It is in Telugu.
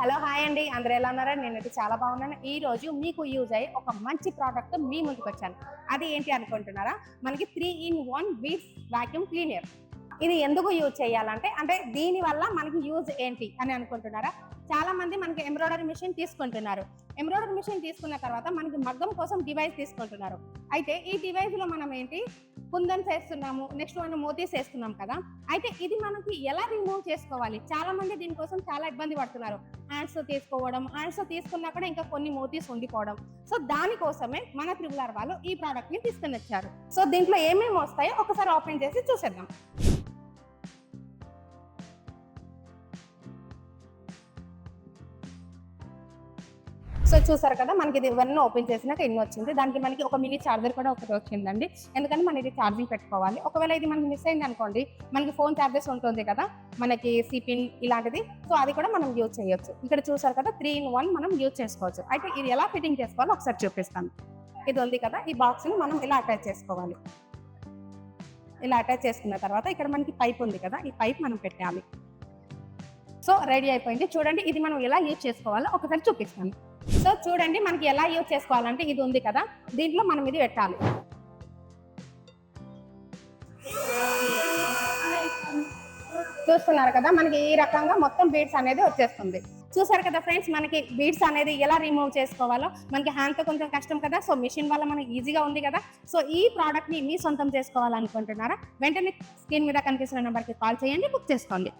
హలో హాయ్ అండి. అందరూ ఎలా ఉన్నారా? నేనైతే చాలా బాగున్నాను. ఈ రోజు మీకు యూజ్ అయ్యే ఒక మంచి ప్రోడక్ట్ మీ ముందుకు వచ్చాను. అది ఏంటి అనుకుంటున్నారా? మనకి three in one beats vacuum cleaner ఇది ఎందుకు యూజ్ చేయాలంటే అంటే దీని వల్ల మనకి యూజ్ ఏంటి అని అనుకుంటున్నారా? చాలా మంది మనకి ఎంబ్రాయిడరీ మిషన్ తీసుకుంటున్నారు. ఎంబ్రాయిడరీ మిషన్ తీసుకున్న తర్వాత మనకి మగ్గం కోసం డివైస్ తీసుకుంటున్నారు. అయితే ఈ డివైస్లో మనం ఏంటి? కుందన్స్ వేస్తున్నాము నెక్స్ట్ మనం మోతీస్ వేస్తున్నాం కదా. అయితే ఇది మనకి ఎలా రిమూవ్ చేసుకోవాలి? చాలా మంది దీనికోసం చాలా ఇబ్బంది పడుతున్నారు. హ్యాండ్స్ తీసుకోవడం హ్యాండ్స్ తీసుకున్నా కూడా ఇంకా కొన్ని మోతీస్ ఉండిపోవడం. సో దానికోసమే మన త్రిబులార్ వాళ్ళు ఈ ప్రోడక్ట్ని తీసుకుని వచ్చారు. సో దీంట్లో ఏమేమి వస్తాయో ఒకసారి ఓపెన్ చేసి చూసేద్దాం. సో చూసారు కదా మనకి ఇది ఇవన్నీ ఓపెన్ చేసినాక ఇన్ని వచ్చింది. దానికి మనకి ఒక మినీ చార్జర్ కూడా ఒకటి వచ్చిందండి. ఎందుకంటే మనం ఇది ఛార్జింగ్ పెట్టుకోవాలి. ఒకవేళ ఇది మనకి మిస్ అయింది అనుకోండి మనకి ఫోన్ చార్జెస్ ఉంటుంది కదా మనకి సిపిన్ ఇలాంటిది. సో అది కూడా మనం యూజ్ చేయొచ్చు. ఇక్కడ చూసారు కదా త్రీ ఇన్ వన్ మనం యూజ్ చేసుకోవచ్చు. అయితే ఇది ఎలా ఫిట్టింగ్ చేసుకోవాలో ఒకసారి చూపిస్తాను. ఇది ఉంది కదా ఈ బాక్స్ని మనం ఇలా అటాచ్ చేసుకోవాలి. ఇలా అటాచ్ చేసుకున్న తర్వాత ఇక్కడ మనకి పైప్ ఉంది కదా ఈ పైప్ మనం పెట్టాలి. సో రెడీ అయిపోయింది. చూడండి ఇది మనం ఎలా యూజ్ చేసుకోవాలో ఒకసారి చూపిస్తాను. సో చూడండి మనకి ఎలా యూజ్ చేసుకోవాలంటే ఇది ఉంది కదా దీంట్లో మనం ఇది పెట్టాలి. చూస్తున్నారు కదా మనకి ఈ రకంగా మొత్తం బీడ్స్ అనేది వచ్చేస్తుంది. చూసారు కదా ఫ్రెండ్స్ మనకి బీడ్స్ అనేది ఎలా రిమూవ్ చేసుకోవాలో మనకి హ్యాండ్తో కొంచెం కష్టం కదా సో మిషన్ వల్ల మనకి ఈజీగా ఉంది కదా. సో ఈ ప్రోడక్ట్ని మీ సొంతం చేసుకోవాలనుకుంటున్నారా వెంటనే స్క్రీన్ మీద కనిపిస్తున్న నెంబర్కి కాల్ చేయండి బుక్ చేసుకోండి.